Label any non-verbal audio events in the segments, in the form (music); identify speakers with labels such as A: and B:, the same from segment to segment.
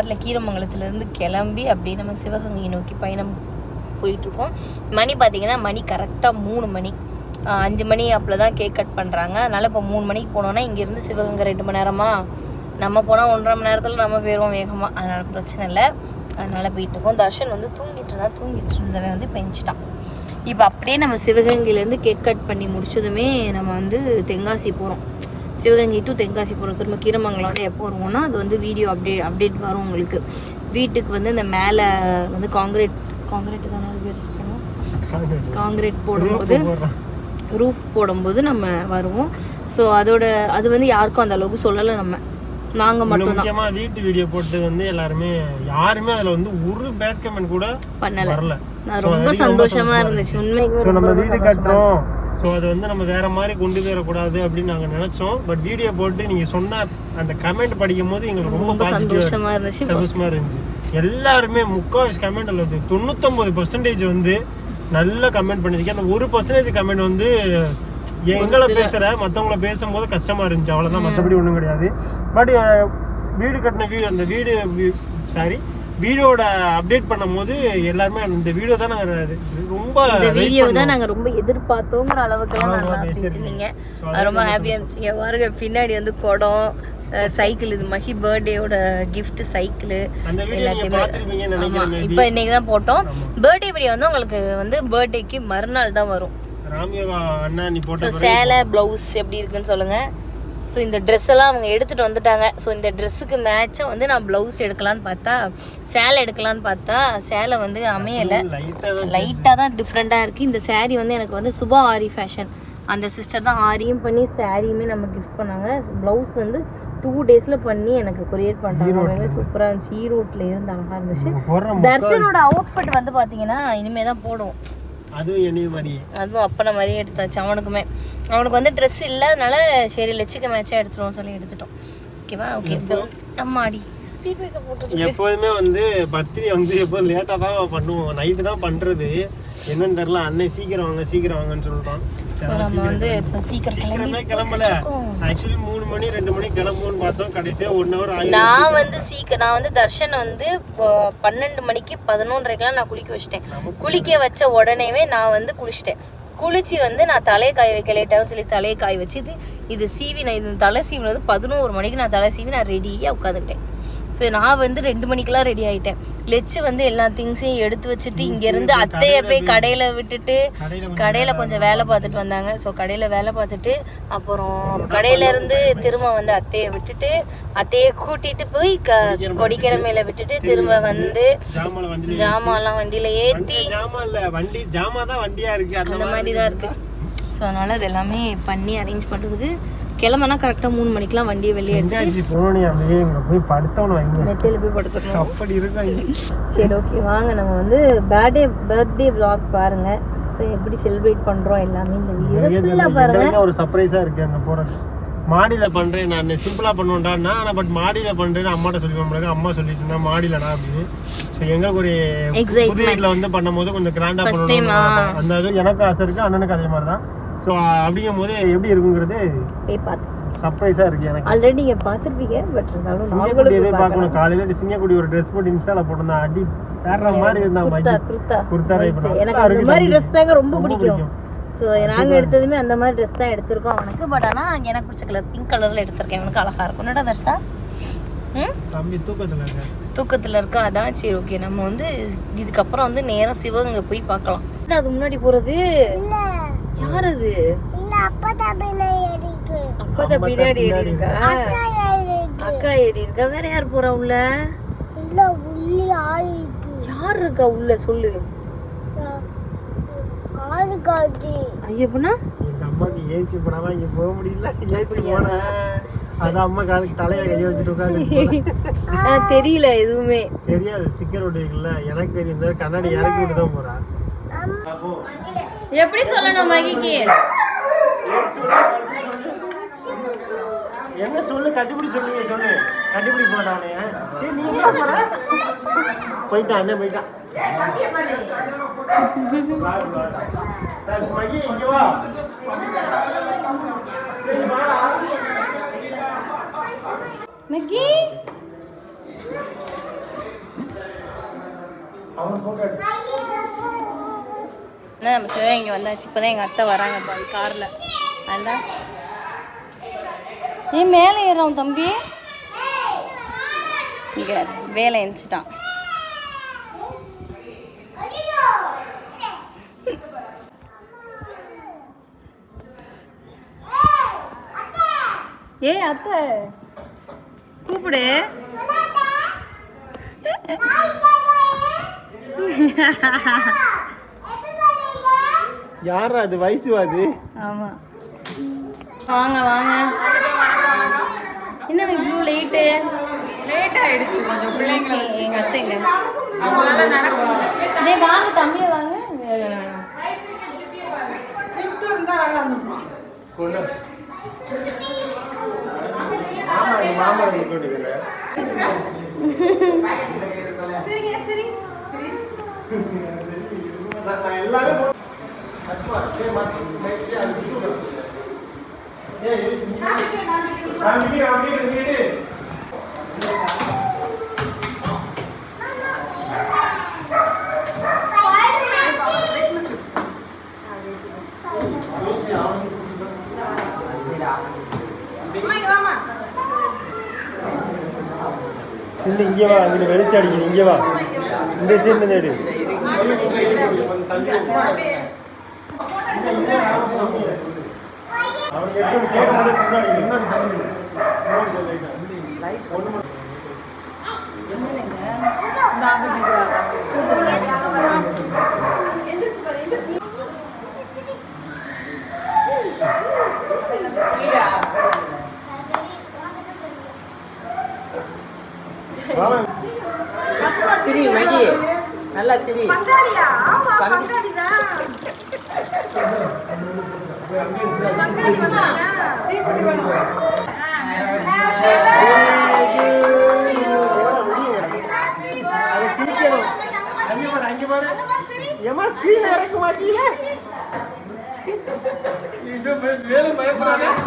A: காரில் கீரமங்கலத்துலேருந்து கிளம்பி அப்படியே நம்ம சிவகங்கையை நோக்கி பயணம் போயிட்டுருக்கோம். மணி பார்த்தீங்கன்னா மணி கரெக்டாக மூணு மணி. அஞ்சு மணி அப்போல தான் கேக் கட் பண்ணுறாங்க அதனால் இப்போ மூணு மணிக்கு போனோன்னா இங்கேருந்து சிவகங்கை ரெண்டு மணி நேரமாக நம்ம போனால் ஒன்றரை மணி நேரத்தில் நம்ம போயிடுவோம் வேகமாக அதனால் பிரச்சனை இல்லை. அதனால் போயிட்டுருக்கோம். தர்ஷன் வந்து தூங்கிட்டு இருந்தா தூங்கிட்டு இருந்தவன் வந்து பெஞ்சிட்டான். இப்போ அப்படியே நம்ம சிவகங்கையிலேருந்து கேக் கட் பண்ணி முடிச்சதுமே நம்ம வந்து தென்காசி போகிறோம் சிவகங்கை டு தென்காசி போகிறோம் திரும்ப கீரமங்கலம் வந்து எப்போ வருவோம்னா அது வந்து வீடியோ அப்டேட் அப்டேட் வரும் உங்களுக்கு. வீட்டுக்கு வந்து இந்த மேலே வந்து காங்கிரீட் காங்கிரீட் தானே சொன்னோம்? காங்கிரீட் போடும்போது ரூஃப் போடும்போது நம்ம வருவோம். ஸோ அதோட அது வந்து யாருக்கும் அந்த அளவுக்கு சொல்லலை நம்ம. நாங்கள்
B: இன்னும்
A: மட்டும்தான்.
B: முக்கியமா வீட்டு வீடியோ போட்டு வந்து எல்லாருமே யாருமே அதுல வந்து ஒரு பேட் கமெண்ட் கூட
A: பண்ணலை. நான் ரொம்ப சந்தோஷமா இருந்துச்சு. ரொம்ப
B: நம்ம வீடு கட்டுறோம். ஸோ அது வந்து நம்ம வேற மாதிரி கொண்டு போயிடக்கூடாது அப்படின்னு நாங்க நினைச்சோம். பட் வீடியோ போட்டு நீங்க சொன்ன அந்த கமெண்ட் படிக்கும் போது எங்களுக்கு ரொம்ப
A: ரொம்ப
B: பாசிட்டிவா
A: சந்தோஷமா இருந்துச்சு.
B: சந்தோஷமா இருந்துச்சு. எல்லாருமே முக்கால்வாசி கமெண்ட் அல்லது தொண்ணூத்தொன்பது பர்சன்டேஜ் வந்து நல்ல கமெண்ட் பண்ணிருக்கேன் அந்த ஒரு பர்சன்டேஜ் கமெண்ட் வந்து எங்களை பேசுற மத்தவங்கள பேசும்போது கஷ்டமா இருந்துச்சு. அவ்வளவுதான். மத்தபடி ஒண்ணும் கிடையாது. பட் வீடு கட்டின வீடு அந்த வீடு சாரி வீடியோட அப்டேட் பண்ணும்போது எல்லாருமே அந்த வீடியோ தான் நாங்க ரொம்ப
A: இந்த வீடியோ. தான் நாங்க ரொம்ப எதிர்பார்த்தோங்கிற அளவுக்குலாம் நல்லா அது ரொம்ப ஹாப்பியா இருந்துச்சு. இங்க பாருங்க பின்னாடி வந்து குடம் சைக்கிள் இது மஹி பர்த்டேயோட கிஃப்ட் சைக்கிள் எல்லாத்தையுமே.
B: maybe.
A: இப்போ இன்னைக்கு தான் போட்டோம். பர்த்டே வீடியோ வந்து உங்களுக்கு வந்து பர்த்டேக்கு மறுநாள் தான் வரும். சேலை ப்ளவுஸ் எப்படி இருக்குன்னு சொல்லுங்க. ஸோ இந்த ட்ரெஸ் எல்லாம் அவங்க எடுத்துட்டு வந்துட்டாங்க. ஸோ இந்த ட்ரெஸ்ஸுக்கு மேட்சாக வந்து நான் ப்ளவுஸ் எடுக்கலான்னு பார்த்தா சேலை எடுக்கலான்னு பார்த்தா சேலை வந்து அமையலை. லைட்டாக தான் டிஃப்ரெண்ட்டாக இருக்குது இந்த saree வந்து எனக்கு வந்து சுபா ஆரி ஃபேஷன் அந்த சிஸ்டர் தான் ஆரியும் பண்ணி சாரியுமே நம்ம கிஃப்ட் பண்ணாங்க. ப்ளவுஸ் வந்து டூ டேஸில் பண்ணி எனக்கு கொரியர் பண்ணிட்டாங்க. சூப்பராக இருந்துச்சு. ஈரோட்டில் இருந்து அழகாக இருந்துச்சு. தர்ஷனோட அவுட்ஃபிட் வந்து பார்த்தீங்கன்னா இனிமே தான் போடுவோம்.
B: அதுவும் என்னைய மாதிரி
A: அதுவும் அப்பனை மாதிரியே எடுத்தாச்சு அவனுக்குமே. அவனுக்கு வந்து ட்ரெஸ் இல்லை அதனால சரி லட்சிக்க மேட்சாக எடுத்துருவோம் சொல்லி எடுத்துட்டோம். ஓகேவா ஓகே அடி ஸ்பீட் பிரேக்கர் போட்டு
B: எப்போதுமே வந்து பர்த்டே வந்து எப்போ லேட்டாக தான் பண்ணுவோம். நைட்டு தான் பண்ணுறது என்னன்னு தெரில அண்ணன் சீக்கிரம் வாங்க சீக்கிரம் வாங்கன்னு சொல்லிட்டோம்
A: ஸோ நம்ம வந்து இப்போ சீக்கிரம்
B: சீக்கிரமே கிளம்பல. ஆக்சுவலி மூணு மணி ரெண்டு மணி கிளம்புவோம்னு பார்த்தோம். கடைசியாக ஒன் ஹவர் ஆகி
A: நான் வந்து சீக்கிரம் நான் வந்து தர்ஷன் வந்து பன்னெண்டு மணிக்கு பதினொன்றரைக்கெலாம் நான் குளிக்க வச்சிட்டேன். குளிக்க வச்ச உடனேவே நான் வந்து குளிச்சிட்டேன். குளிச்சு வந்து நான் தலையை காய வைக்க லேட்டாகும் சொல்லி தலையை காய வச்சு இது இது சீவி நான் இது தலை சீவினது பதினோரு மணிக்கு நான் தலை சீவி நான் ரெடியாக உட்காந்துக்கிட்டேன். ஸோ நான் வந்து ரெண்டு மணிக்கெலாம் ரெடி ஆகிட்டேன் லெச்சு வந்து எல்லா திங்ஸையும் எடுத்து வச்சுட்டு இங்கேருந்து அத்தையை போய் கடையில் விட்டுட்டு
B: கடையில்
A: கொஞ்சம் வேலை பார்த்துட்டு வந்தாங்க. ஸோ கடையில் வேலை பார்த்துட்டு அப்புறம் கடையிலேருந்து திரும்ப வந்து அத்தையை விட்டுட்டு அத்தையை கூட்டிட்டு போய் க கொடிக்கிற மேலே விட்டுட்டு திரும்ப வந்து
B: ஜாமான்
A: ஜாமான்லாம் வண்டியில் ஏற்றி
B: ஜாமான் வண்டி ஜாமா தான் வண்டியா இருக்கு அந்த
A: அந்த மாதிரி தான் இருக்குது ஸோ அதனால் அது எல்லாமே பண்ணி அரேஞ்ச் பண்ணுறதுக்கு கிளம்புனா கரெக்டாக மூணு மணிக்கெலாம் வண்டியை வெளியே எடுத்து
B: போய் படுத்தவனும் வைங்க.
A: மெத்தையில் போய் படுத்துக்கணும்.
B: அப்படி இருக்காங்க
A: சரி ஓகே வாங்க நம்ம வந்து பர்த்டே பர்த்டே vlog பாருங்க. ஸோ எப்படி செலிப்ரேட் பண்ணுறோம் எல்லாமே இந்த வீடியோ ஃபுல்லாக
B: ஒரு சர்ப்ரைஸா இருக்கு அங்க போறது மாடியில பண்றேன் நான். சிம்பிளா பண்ணுவேன்டான்னா ஆனா பட் மாடியில பண்றேன்னு அம்மாட்ட சொல்லி போனாங்க அம்மா சொல்லிட்டு இருந்தா மாடியிலடா அப்படின்னு. ஸோ எங்களுக்கு ஒரு. புது வீட்டில் வந்து பண்ணும்போது கொஞ்சம் கிராண்டா
A: First time,
B: பண்ணணும் அந்த இது எனக்கு ஆசை இருக்கு அண்ணனுக்கு அதே மாதிரி தான் ஸோ அப்படிங்கும் போது எப்படி இருக்குங்கிறது
A: போய் பார்த்து.
B: சர்ப்ரைஸா இருக்கு எனக்கு.
A: ஆல்ரெடி நீங்கள் பார்த்துருப்பீங்க பட் இருந்தாலும் நாங்களும்
B: சிங்கக்குடியவே
A: போய்
B: பார்க்கணும். காலையில சிங்கக்குடி ஒரு ட்ரெஸ் போட்டு இன்ஸ்டால போட்டிருந்தா அடி வேற மாதிரி இருந்தா
A: குர்தா
B: மகி
A: குர்தா.
B: Kurta type
A: Right.
B: நல்லா
A: எனக்கு அந்த மாதிரி. ட்ரெஸ் தாங்க ரொம்ப பிடிக்கும். ஸோ நாங்கள் எடுத்ததுமே அந்த மாதிரி ட்ரெஸ் தான் எடுத்திருக்கோம் அவனுக்கு. பட் ஆனால் எனக்கு பிடிச்ச கலர் பிங்க் கலரில் எடுத்திருக்கேன். அவனுக்கு அழகாக இருக்கும். என்னடா தர்ஷா?
B: தூக்கத்துல இருக்க
A: தூக்கத்தில் இருக்க? அதான் சரி ஓகே நம்ம வந்து இதுக்கப்புறம் வந்து நேராக சிவகங்கை போய் பார்க்கலாம். அது முன்னாடி போகிறது யார் அது அப்பா தான் பின்னாடி ஏறி இருக்கா? அக்கா ஏறி இருக்கா வேற யார் போறா உள்ள? யார் இருக்கா உள்ள? சொல்லு. ஐயப்பனா?
B: எங்க அம்மாக்கு ஏசி போடாம இங்க போக முடியல. ஏசி போனா அது அம்மா காலுக்கு தலையில கைய வச்சுட்டு உட்காந்து (laughs)
A: தெரியல எதுவுமே.
B: தெரியாது ஸ்டிக்கர் ஒட்டிருக்குல்ல. எனக்கு தெரியும் கண்ணாடி இறக்கி விட்டு தான் போறா.
A: எப்படி சொல்லணும் மகிக்கு
B: என்ன சொல்லு கண்டுபிடி சொல்லுங்க சொல்லு. கண்டுபிடி போட்டானே போயிட்டான் என்ன போயிட்டான் மகி? அவன்
A: போட்டோ என்ன நம்ம சிவகங்கை வந்தாச்சு. இப்போ தான் எங்கள் அத்தை வராங்க பாரு காரில். அதுதான் ஏன் மேலே ஏறான் தம்பி. இங்கே வேலை எழுந்துச்சிட்டான் ஏய் அத்தை. கூப்பிடு.
B: யாரா அது? வயசு அது?
A: ஆமா. வாங்க வாங்க. என்ன இவ்வளோ லேட்டு
C: லேட் ஆயிடுச்சு. கொஞ்சம் பிள்ளைங்க
A: எங்க அத்தைங்க? டேய் வாங்க தம்பியை வாங்க.
B: கொண்டு. இல்ல இங்க வா இங்க வெளிச்சம் அடிக்குது இங்க வா இந்த சைடுல நேடு
C: சிரி மகி. நல்லா சிரி.
D: பங்காளியா? ஆமா பங்காளி தான் பங்காளி வந்தாங்க தீப்பெட்டி வேணும்
B: அதை சிரிக்கணும். அங்க பாரு, அங்க பாரு. ஏம்மா, screen அ இறக்க மாட்டீங்களே?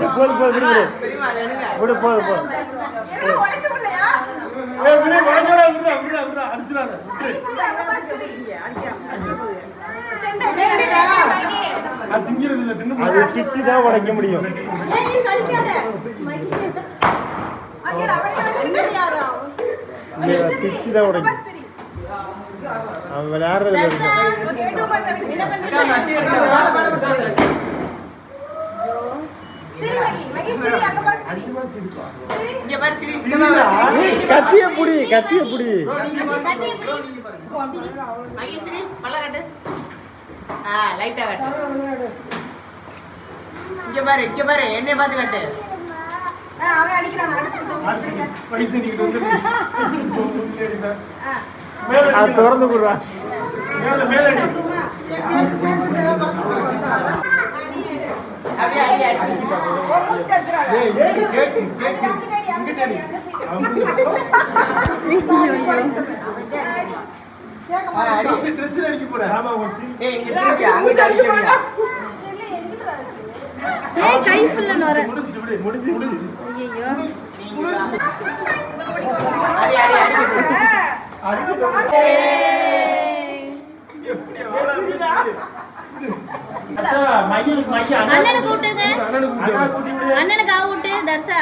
B: போது, போது, விடு, விடு.
C: பெரியமா எடுங்க
B: விடு, போது, போது.
D: என்ன உடைக்க முடியலையா
B: ஏய், விடு, விடு, விடு, விடு, விடு, விடு, அடிச்சிடாத. விடு.
D: இது
B: அது பிச்சு தான் உடைக்க முடியும். பிச்சு தான் உடைக்கும் அவன் விளையாடுறது பாருங்க.
C: இங்க பாரு சிரி.
B: ஏய், கத்திய புடி கத்திய புடி.
C: ஆ லைட்டா கட்டு. இங்க பாரு இங்க பாரு என்னைய பார்த்து கட்டு.
D: அவன் அடிக்கிறான் அடிச்சுட்டு (laughs)
B: திறந்து விடுறா.
C: அப்படியே
B: அண்ணனுக்கு அண்ணா கூட்டி விடு.
A: அண்ணனுக்கு ஆ விட்டு தர்சா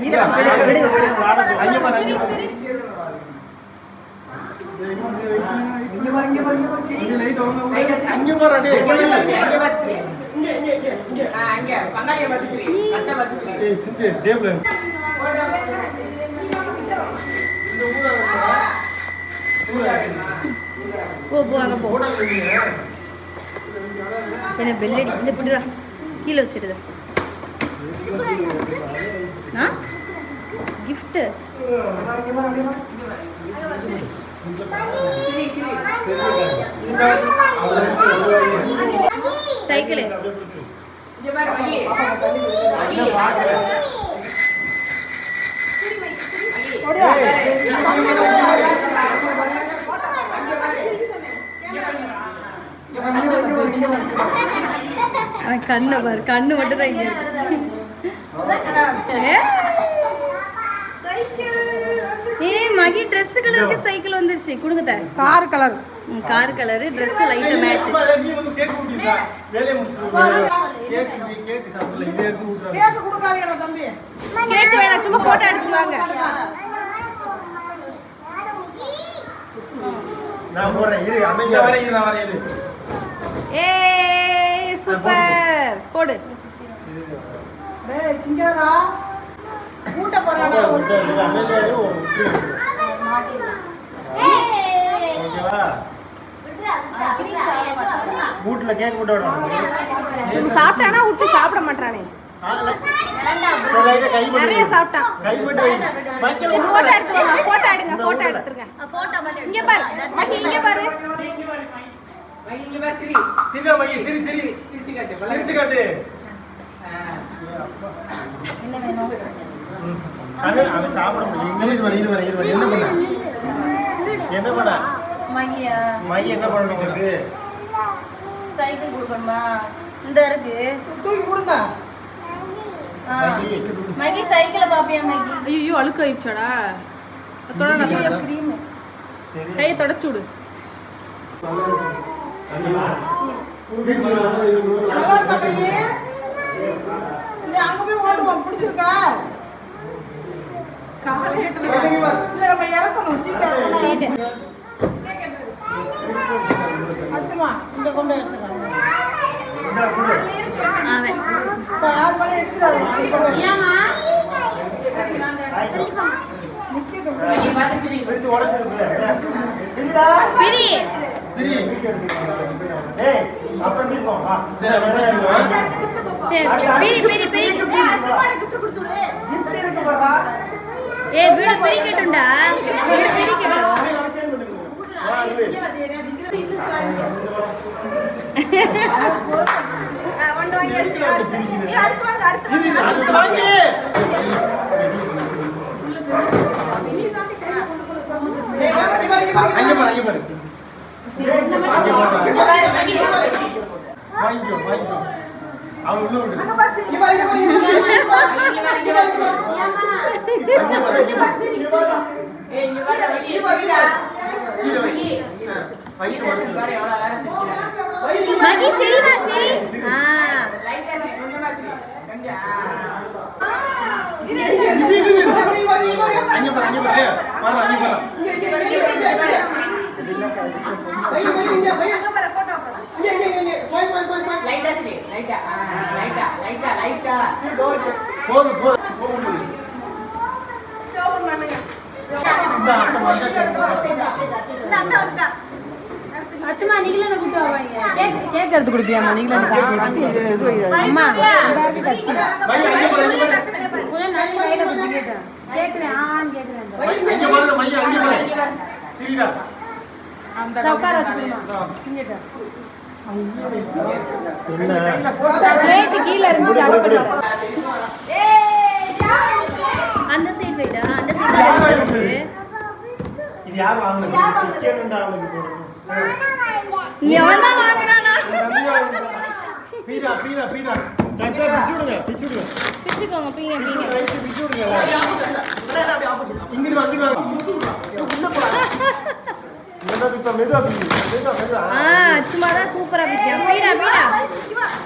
B: இரு.
A: போ போ அங்க போ. என்ன பெல்லடி இந்த பிடிடா. கீழே வச்சிருது. ஆ? Gift cycle. கண்ணு பாரு கண்ணு மட்டும் தான் இங்க இருக்கு. ஏய் மகி Dress கலருக்கு சைக்கிள் வந்துருச்சு. கொடுங்க தா.
D: Car colour
A: car colour Dress லைட்டா மேட்ச்
B: நீ வந்து கேக் ஊட்டிடா வேலையை முடிச்சிருக்க கேக் கேக் சாப்பிடல இதை எடுத்து ஊட்டுறாங்க
D: கேக்கு கொடுக்காதீங்க தம்பி.
A: கேக் வேணாம் சும்மா போட்டோ எடுத்துட்டு வாங்க.
B: நான் போறேன் இரு அமைதியா வரேன் இரு நான் வரேன் இரு.
A: ஏய் சூப்பர் போடு.
D: டேய்
A: போறானா?
B: வீட்டுல கேக்
D: சாப்பிட்டானா? விட்டு சாப்பிட மாட்டானே. நிறைய சாப்பிட்டான்
B: கை போட்டு வை. வைக்கல
D: போட்டோ எடுத்துக்கோங்க போட்டோ எடுங்க போட்டோ எடுத்துருங்க.
A: போட்டோ மட்டும்
D: இங்க பாரு. மகி இங்க பாரு.
C: மகி இங்க பாரு சிரி.
B: சிரிடா மைய சிரி சிரி.
C: சிரிச்சு காட்டு.
B: சிரிச்சு காட்டு
A: என்ன வேணும்
B: ம். அவன் அவன் சாப்பிட முடியும் இங்க இரு வர இரு வர வர என்ன பண்ண? என்ன பண்ண?
A: மகியா
B: மை என்ன பண்ணணும் உங்களுக்கு
A: சைக்கிள் கொடுக்கணுமா? இந்த இருக்கு.
D: தூக்கி கொடுங்க.
A: ஆ. மகி சைக்கிளை பாப்பியா மகி
D: ஐயோ அழுக்கு ஆயிடுச்சாடா.
A: கிரீம்
B: சரி.
D: கையை தொடச்சு விடு. அங்க போய் ஓட்டுவோம் பிடிச்சிருக்கா?
C: சரி
A: பிரி. பிரி. பிரி
B: கிஃப்ட் இருக்கு பாரா.
A: ஏ வீடு பிரிக்கட்டும்டா. வீடு பிரிக்கட்டும்.
B: வா இது இது அடுத்து வாங்கி அங்க பாரு அங்க பாரு
C: இங்க பாரு மகி
B: வாங்கிக்கோ வாங்கிக்கோ அவன் உள்ள விடு
C: இங்க பாரு இங்க பாரு
B: அங்க பாரு
C: ஏய் இங்க பாரு மகி சிரிடா
B: கீழ வை.
C: மகி
B: வயிற்று
C: பாரு. எவ்வளவு அழகா சிரிக்கிறா
A: மகி சரிமா சரி ஆ
C: லைட்டா சிரி கொஞ்சமா சிரி கொஞ்சம்.
B: அங்க பாரு அங்க பாரு பாரு அங்க பாரு போதும் போதும் போதும் இந்த
A: கூப்பிட்டு வாங்க கேக் கேக் எடுத்து கொடுப்பியாமா நீங்களும் அம்மா
B: மை அங்க
A: கேக்குறேன் ஆன்னு கேக்குறேன் உட்கார வச்சுக்கணுமா? கீழே இருந்து அந்த சைடு சைடு
B: இது யார்
A: பிச்சுக்கோங்க பீங்க பீங்க. (laughs) ஆ சும்மா தான் சூப்பரா பிடிக்கும். பீடா பீடா.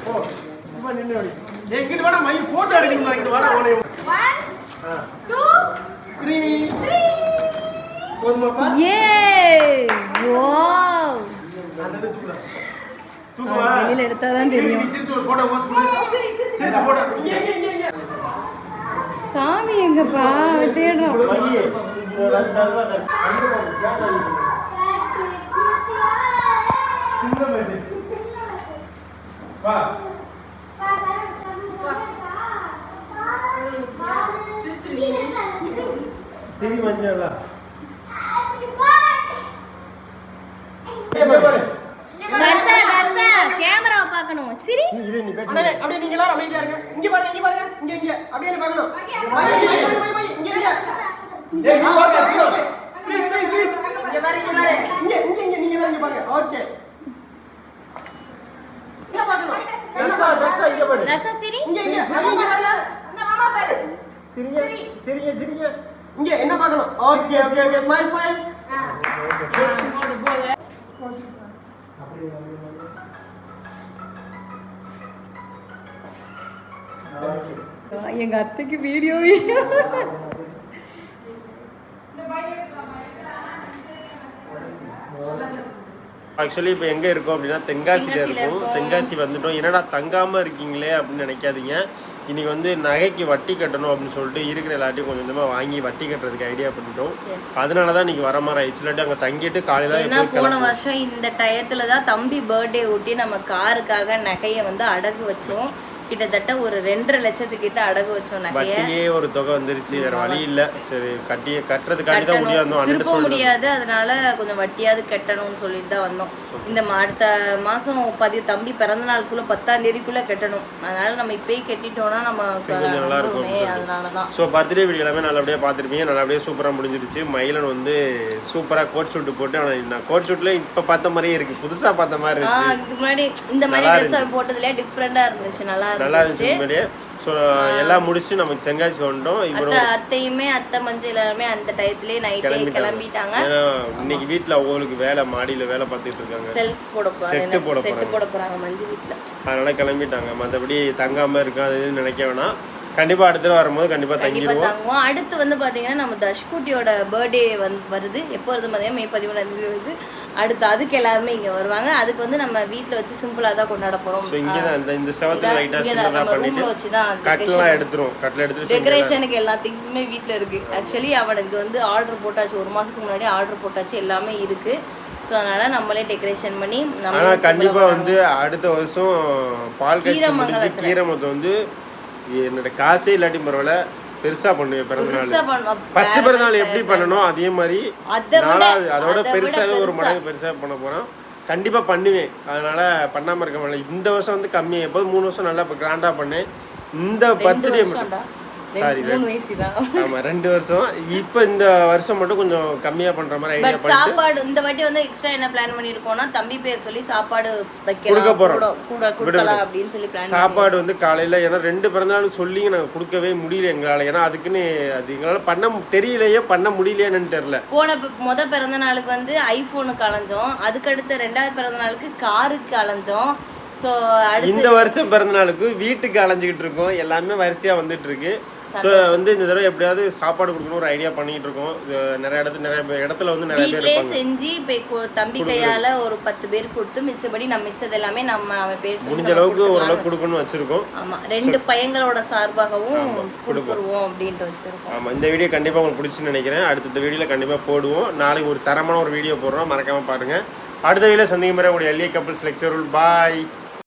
B: ஓ சும்மா நின்னு வடி ஏய் இங்கிட்டு வாடா மை போட்டோ எடுக்கணுமா? இங்கிட்டு வாடா உனே ஆ 2 3 போதுமாப்பா
A: ஏ வாவ்
B: அந்த தூக்குடா தூக்குவா
A: வெளியில எடுத்தா தான் தெரியும்.
B: சிரிச்சு, ஒரு போட்டோ போஸ்ட் கொடு சிரிச்சு போட்டோ இங்க இங்க இங்க இங்க.
A: சாமி எங்கப்பா? தேடுறோம்
B: மையே இந்த வந்து தருவா தரு அங்க போடு ஜாடா சின்ன பேரு வா.
E: சரி மஞ்சள்?
A: கேமராவை பார்க்கணும். சரி.
B: அப்படியே நீங்க எல்லாரும் அமைதியா இருங்க. இங்க பாருங்க இங்க பாருங்க. இங்க இங்க. அப்படியே பார்க்கணும். இங்க இங்க. இங்க இங்க. இங்க இங்க இங்க நீங்க எல்லாரும் இங்க பாருங்க. ஓகே. இங்க பார்க்கணும்?
E: தர்சா, தர்சா, இங்க பாரு.
A: தர்சா சரி.
B: இங்க இங்க. அங்க இங்க பாருங்க
D: இந்த மாமா பாரு.
E: சிரிங்க, சிரிங்க, சிரிங்க.
B: இங்க என்ன பார்க்கணும்? Okay okay okay. Smile smile
A: எங்க அத்தைக்கு வீடியோ வீடியோ
E: ஆக்சுவலி இப்போ எங்க இருக்கோம் அப்படின்னா தென்காசியில இருக்கோம். தென்காசி வந்துட்டோம் என்னடா தங்காம இருக்கீங்களே அப்படின்னு நினைக்காதீங்க இன்னைக்கு வந்து நகைக்கு வட்டி கட்டணும் அப்படின்னு சொல்லிட்டு இருக்கிற எல்லாத்தையும் கொஞ்சம் கொஞ்சமா வாங்கி வட்டி கட்டுறதுக்கு ஐடியா பண்ணிட்டோம். அதனால தான் இன்னைக்கு வர மாதிரி ஆயிடுச்சு இல்லாட்டி அங்க தங்கிட்டு காலையில
A: போன. வருஷம் இந்த டயத்துல தான் தம்பி பர்த்டே ஒட்டி நம்ம காருக்காக நகையை வந்து அடகு வச்சோம் கிட்டத்தட்ட ஒரு ரெண்டரை லட்சத்துக்கிட்ட அடகு வச்சோம்
E: வட்டியே ஒரு தொகை வந்துருச்சு வேற வழி இல்ல. சரி கட்டி கட்டுறதுக்காண்டி தான் முடியாது
A: திருப்ப முடியாது அதனால கொஞ்சம் வட்டியாவது கட்டணும்னு சொல்லிட்டு தான் வந்தோம். இந்த அடுத்த மாசம் பதிவு தம்பி பிறந்த நாளுக்குள்ள பத்தாம் தேதிக்குள்ள கட்டணும். அதனால நம்ம இப்பயே கட்டிட்டோம்னா நம்ம
E: நல்லா இருக்கும்
A: அதனாலதான்.
E: ஸோ பர்த்டே வீடியோ எல்லாமே நல்லபடியாக பார்த்துருப்பீங்க. நல்லபடியாக சூப்பராக முடிஞ்சிருச்சு. மயிலன் வந்து சூப்பராக கோட் ஷூட்டு போட்டு அவனை நான் கோட் ஷூட்டில் இப்போ பார்த்த மாதிரியே இருக்கு. புதுசாக பார்த்த மாதிரி இருந்துச்சு.
A: இதுக்கு முன்னாடி இந்த மாதிரி ட்ரெஸ் போட்டதுல டிஃப்ரெண்டா இருந்துச்சு. நல்லா
E: நல்லா இருந்துச்சு முன்னாடியே ஸோ எல்லாம் முடிச்சு நமக்கு தென்காசி வந்துட்டோம். இப்போ
A: அத்தை அத்தையுமே அத்தை மஞ்சள் எல்லாருமே அந்த டயத்துலயே நைட்டே கிளம்பிட்டாங்க.
E: ஏன்னா இன்னைக்கு வீட்டில் அவங்களுக்கு வேலை மாடியில் வேலை பார்த்துட்டு இருக்காங்க.
A: செல்ஃப் போட
E: Set போட
A: செட்டு. போட போறாங்க மஞ்சு வீட்டுல
E: அதனால கிளம்பிட்டாங்க. மற்றபடி தங்காமல் இருக்கும் அது நினைக்க வேணாம். கண்டிப்பாக அடுத்த தடவை வரும்போது
A: கண்டிப்பா
E: தங்கிடுவோம்
A: தங்குவோம். அடுத்து வந்து பாத்தீங்கன்னா நம்ம தஷ்குட்டியோட பர்த்டே வந்து வருது. எப்போ வருது பார்த்தீங்கன்னா மே பதிமூணாம் தேதி வருது. அடுத்து அதுக்கு எல்லாருமே இங்க வருவாங்க. அதுக்கு வந்து நம்ம வீட்ல வச்சு சிம்பிளா தான் கொண்டாட போறோம்.
E: இங்கே இந்த
A: நம்ம ரூம்ல வச்சு தான்
E: எடுத்துட்டு
A: டெக்கரேஷனுக்கு எல்லா திங்ஸுமே வீட்ல இருக்கு. ஆக்சுவலி அவனுக்கு வந்து ஆர்டர் போட்டாச்சு. ஒரு மாசத்துக்கு முன்னாடி ஆர்டர் போட்டாச்சு. எல்லாமே இருக்கு. ஸோ அதனால நம்மளே டெக்கரேஷன் பண்ணி
E: ஆனா
A: நம்மளே
E: கண்டிப்பா வந்து அடுத்த வருஷம் பால்
A: கீரமங்கலத்துல.
E: கீரமத்தை வந்து என்னோட காசே இல்லாட்டி பரவாயில்ல. பெருசா பண்ணுவேன் பிறந்த
A: பெருசா
E: நாள்
A: பண்ணுவோம்.
E: ஃபர்ஸ்ட்
A: வேற
E: பிறந்த நாள்
A: மாதிரி
E: எப்படி பண்ணணும் அதே மாதிரி நாலாவது அதோட பெருசாவே ஒரு. மடங்கு பெருசா பண்ண போறோம். கண்டிப்பா பண்ணுவேன். அதனால பண்ணாம இருக்க மாட்டேன் இந்த வருஷம் வந்து கம்மியா எப்போது மூணு வருஷம் நல்லா கிராண்டா பண்ணேன். இந்த பர்த்டே
A: வருஷம்டா.
E: சாரி
A: மூணு வயசு தான்
E: ஆமா ரெண்டு வருஷம். இப்போ இந்த வருஷம் மட்டும் கொஞ்சம் கம்மியா பண்ற மாதிரி ஐடியா
A: பட்
E: பண்ணிட்டு
A: சாப்பாடு இந்த வாட்டி வந்து எக்ஸ்ட்ரா என்ன பிளான் பண்ணிருக்கோம்னா தம்பி பேர் சொல்லி சாப்பாடு
E: கொடுக்க
A: வைக்கலாம்
E: போறோம்.
A: கூட- கூட கொடுக்கலாம் அப்படின்னு சொல்லி பிளான்
E: சாப்பாடு வந்து காலையில் ஏன்னா ரெண்டு பிறந்தநாள் சொல்லி நாங்கள் கொடுக்கவே முடியல எங்களால். ஏன்னா அதுக்குன்னு அது எங்களால் பண்ண தெரியலையே பண்ண முடியலையேன்னு தெரில
A: போன முத பிறந்த நாளுக்கு வந்து ஐபோனுக்கு அலைஞ்சோம் அதுக்கடுத்து ரெண்டாவது பிறந்த நாளுக்கு காருக்கு அலைஞ்சோம் ஸோ
E: இந்த வருஷம் பிறந்தநாளுக்கு வீட்டுக்கு அலைஞ்சிக்கிட்டு இருக்கோம். எல்லாமே வரிசையாக வந்துட்டு இருக்கு. ஸோ வந்து இந்த தடவை எப்படியாவது சாப்பாடு கொடுக்கணும் ஒரு ஐடியா பண்ணிட்டு இருக்கோம் நிறைய இடத்துல நிறைய இடத்துல வந்து நிறைய பேர்
A: செஞ்சு இப்போ தம்பி கையால ஒரு பத்து பேர் கொடுத்து மிச்சபடி நம்ம மிச்சது எல்லாமே நம்ம அவன் பேர் சொல்லி
E: முடிஞ்ச அளவுக்கு ஓரளவுக்கு கொடுக்கணும்னு வச்சிருக்கோம்.
A: ஆமா ரெண்டு பையங்களோட சார்பாகவும் கொடுத்துருவோம் அப்படின்ட்டு வச்சிருக்கோம்.
E: ஆமாம் இந்த வீடியோ கண்டிப்பாக உங்களுக்கு பிடிச்சுன்னு நினைக்கிறேன். அடுத்த வீடியோவில் கண்டிப்பாக போடுவோம். நாளைக்கு ஒரு தரமான ஒரு வீடியோ போடுறோம். மறக்காமல் பாருங்கள் அடுத்த வீடியோ சந்திக்கும் முறை உங்களுடைய எல்ஏ கப்பல்ஸ் லெக்சர் பாய்